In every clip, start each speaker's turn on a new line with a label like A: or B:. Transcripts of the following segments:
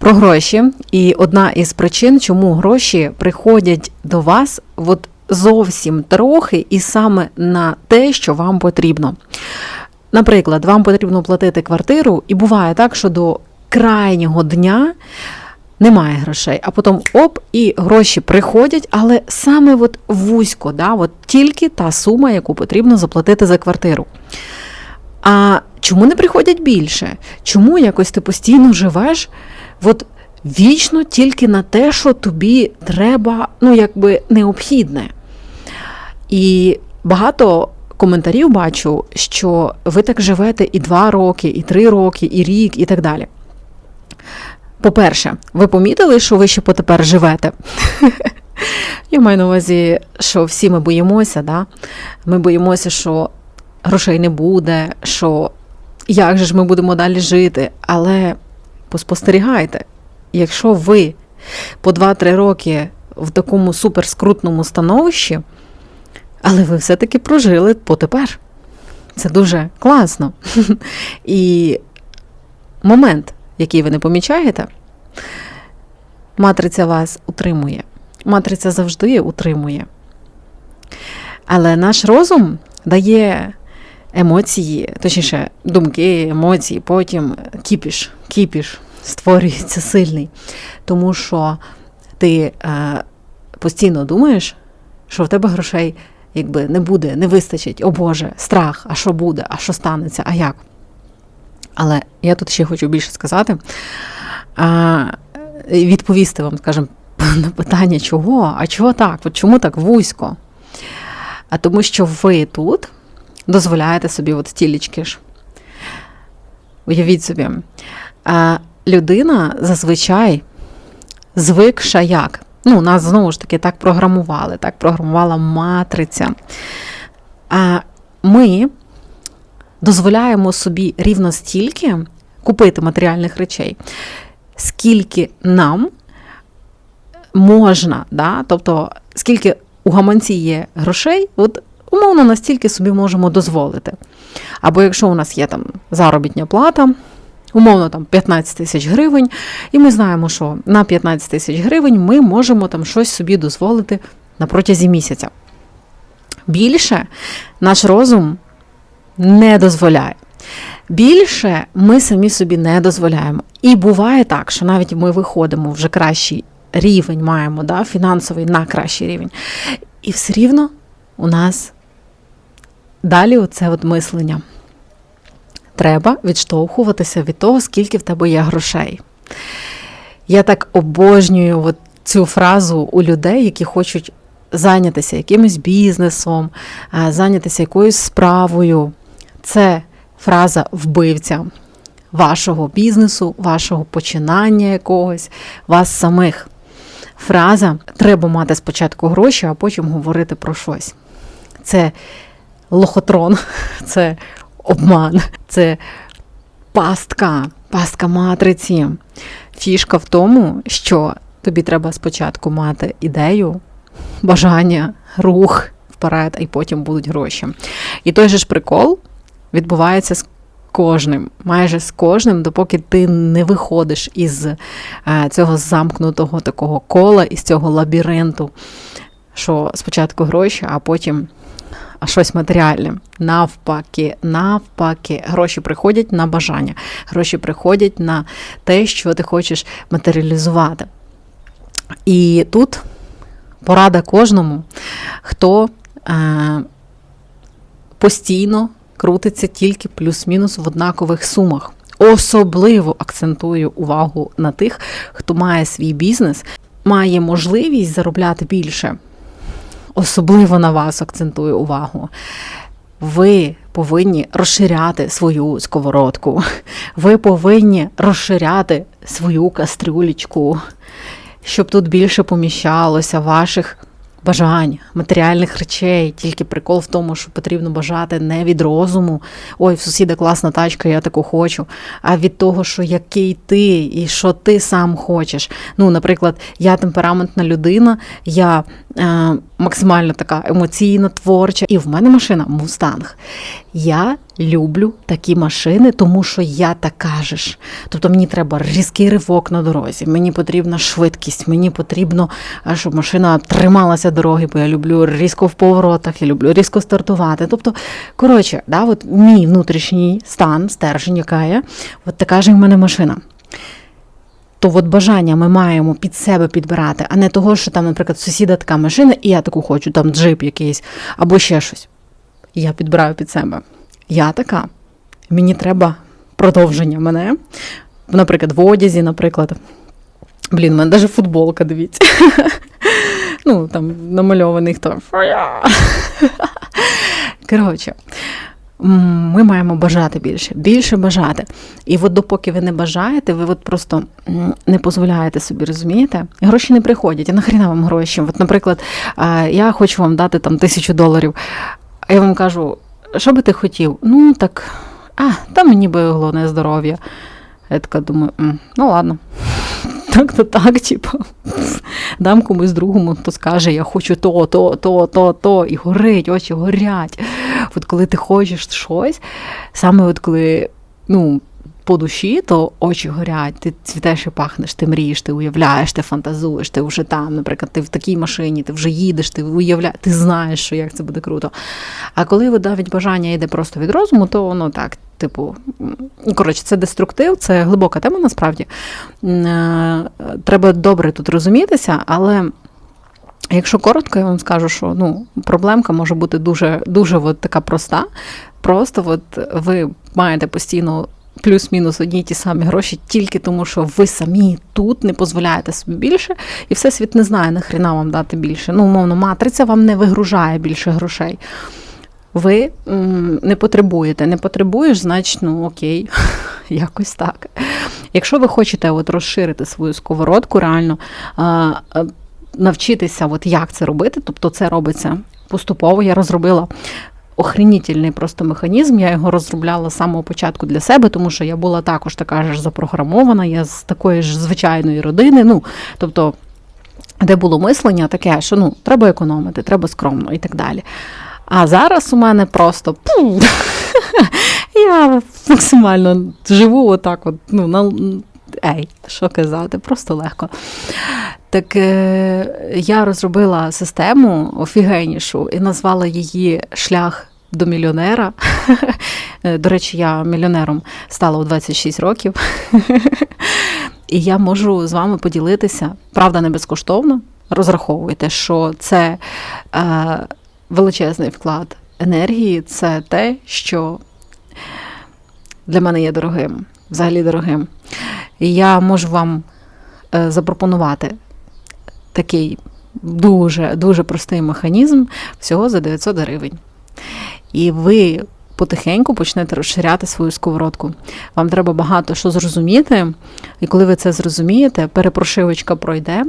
A: Про гроші. І одна із причин, чому гроші приходять до вас от зовсім трохи, і саме на те, що вам потрібно. Наприклад, вам потрібно платити квартиру, і буває так, що до крайнього дня немає грошей, а потім оп, і гроші приходять, але саме от вузько, да, от тільки та сума, яку потрібно заплатити за квартиру. А чому не приходять більше? Чому якось ти постійно живеш от вічно тільки на те, що тобі треба, ну, якби необхідне? І багато коментарів бачу, що ви так живете і два роки, і три роки, і рік, і так далі. По-перше, ви помітили, що ви ще потепер живете? Я маю на увазі, що всі ми боїмося, да? ми боїмося, що грошей не буде, що як же ж ми будемо далі жити. Але поспостерігайте, якщо ви по 2-3 роки в такому суперскрутному становищі, але ви все-таки прожили потепер. Це дуже класно. І момент, який ви не помічаєте, матриця вас утримує. Матриця завжди утримує. Але наш розум дає емоції, точніше, думки, емоції, потім кіпіш, кіпіш створюється сильний. Тому що ти е, постійно думаєш, що в тебе грошей якби не буде, не вистачить, о Боже, страх, а що буде, а що станеться, а як? Але я тут ще хочу більше сказати, а, відповісти вам, скажімо, на питання, чого, а чого так? От чому так вузько? А тому що ви тут дозволяєте собі от стілічки ж. Уявіть собі, людина зазвичай звикша як? Ну, нас знову ж таки так програмували, так програмувала матриця. Ми дозволяємо собі рівно стільки купити матеріальних речей, скільки нам можна, да? тобто, скільки у гаманці є грошей, от умовно настільки собі можемо дозволити. Або якщо у нас є там заробітня плата, умовно там 15 тисяч гривень, і ми знаємо, що на 15 тисяч гривень ми можемо там щось собі дозволити на протязі місяця. Більше наш розум не дозволяє. Більше ми самі собі не дозволяємо. І буває так, що навіть ми виходимо вже кращий рівень, маємо да, фінансовий на кращий рівень. І все рівно у нас далі оце от мислення. Треба відштовхуватися від того, скільки в тебе є грошей. Я так обожнюю от цю фразу у людей, які хочуть зайнятися якимось бізнесом, зайнятися якоюсь справою. Це фраза вбивця вашого бізнесу, вашого починання якогось, вас самих. Фраза треба мати спочатку гроші, а потім говорити про щось. Це лохотрон, це обман, це пастка, пастка матриці. Фішка в тому, що тобі треба спочатку мати ідею, бажання, рух вперед, і потім будуть гроші. І той же ж прикол відбувається з кожним, майже з кожним, допоки ти не виходиш із е, цього замкнутого такого кола, із цього лабіринту, що спочатку гроші, а потім щось матеріальне. Навпаки, навпаки, гроші приходять на бажання, гроші приходять на те, що ти хочеш матеріалізувати. І тут порада кожному, хто е, постійно крутиться тільки плюс-мінус в однакових сумах. Особливо акцентую увагу на тих, хто має свій бізнес, має можливість заробляти більше. Особливо на вас акцентую увагу. Ви повинні розширяти свою сковородку. Ви повинні розширяти свою кастрюлечку, щоб тут більше поміщалося ваших бажань, матеріальних речей. Тільки прикол в тому, що потрібно бажати не від розуму. Ой, в сусіда класна тачка, я таку хочу. А від того, що який ти і що ти сам хочеш. Ну, наприклад, я темпераментна людина, я е, максимально така емоційна, творча, і в мене машина мустанг. Я люблю такі машини, тому що я так кажеш. Тобто мені треба різкий ривок на дорозі, мені потрібна швидкість, мені потрібно, щоб машина трималася дороги, бо я люблю різко в поворотах, я люблю різко стартувати. Тобто, коротше, да, от мій внутрішній стан, стержень, яка є, от така ж в мене машина. То от бажання ми маємо під себе підбирати, а не того, що там, наприклад, сусіда така машина, і я таку хочу, там джип якийсь, або ще щось. Я підбираю під себе. Я така. Мені треба продовження мене. Наприклад, в одязі, наприклад. Блін, у мене навіть футболка, дивіться. Ну, там намальований хто. Коротше, ми маємо бажати більше, більше бажати. І от допоки ви не бажаєте, ви от просто не дозволяєте собі, розумієте? Гроші не приходять. А нахріна вам гроші? От, наприклад, я хочу вам дати там тисячу доларів. А я вам кажу, що би ти хотів? Ну так, а, та мені би головне здоров'я. Я така думаю, «М, ну ладно. Так, то так, типу, дам комусь другому, хто скаже, я хочу то, то, то, то, то, і горить, очі горять. От коли ти хочеш щось, саме от коли, ну, по душі, то очі горять, ти цвітеш і пахнеш, ти мрієш, ти уявляєш, ти фантазуєш, ти вже там, наприклад, ти в такій машині, ти вже їдеш, ти уявляєш, ти знаєш, що як це буде круто. А коли от навіть бажання йде просто від розуму, то воно так, типу, коротше, це деструктив, це глибока тема насправді. Е, Треба добре тут розумітися, але. Якщо коротко, я вам скажу, що ну, проблемка може бути дуже, дуже от така проста. Просто от ви маєте постійно плюс-мінус одні й ті самі гроші, тільки тому, що ви самі тут не дозволяєте собі більше, і все світ не знає, нахріна вам дати більше. Ну, умовно, матриця вам не вигружає більше грошей. Ви не потребуєте. Не потребуєш, значить, ну окей, якось так. Якщо ви хочете от розширити свою сковородку, реально навчитися, от як це робити, тобто це робиться поступово. Я розробила охренітельний просто механізм. Я його розробляла з самого початку для себе, тому що я була також така ж запрограмована, я з такої ж звичайної родини. Ну, тобто, де було мислення таке, що ну, треба економити, треба скромно і так далі. А зараз у мене просто я максимально живу отак, от, ну, на, ей, що казати, просто легко. Так е, я розробила систему офігеннішу і назвала її шлях до мільйонера. До речі, я мільйонером стала у 26 років. І я можу з вами поділитися, правда, не безкоштовно. Розраховуйте, що це е, величезний вклад енергії, це те, що для мене є дорогим, взагалі дорогим. І я можу вам е, запропонувати такий дуже дуже простий механізм всього за 900 гривень. І ви потихеньку почнете розширяти свою сковородку. Вам треба багато що зрозуміти, і коли ви це зрозумієте, перепрошивочка пройде.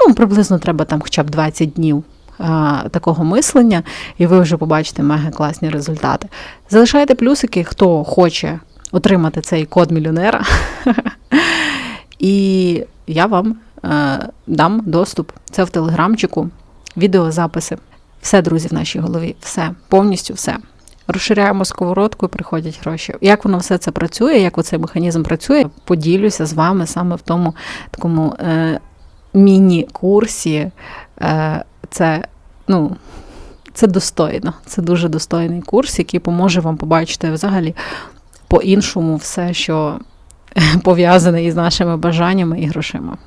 A: Ну, приблизно треба там хоча б 20 днів такого мислення, і ви вже побачите мега класні результати. Залишайте плюсики, хто хоче отримати цей код мільйонера. І я вам е, дам доступ. Це в телеграмчику, відеозаписи. Все, друзі, в нашій голові. Все, повністю все. Розширяємо сковородку і приходять гроші. Як воно все це працює, як оцей механізм працює, поділюся з вами саме в тому такому е, міні-курсі. Е, це, ну, це достойно. Це дуже достойний курс, який поможе вам побачити взагалі по-іншому все, що пов'язане із нашими бажаннями і грошима.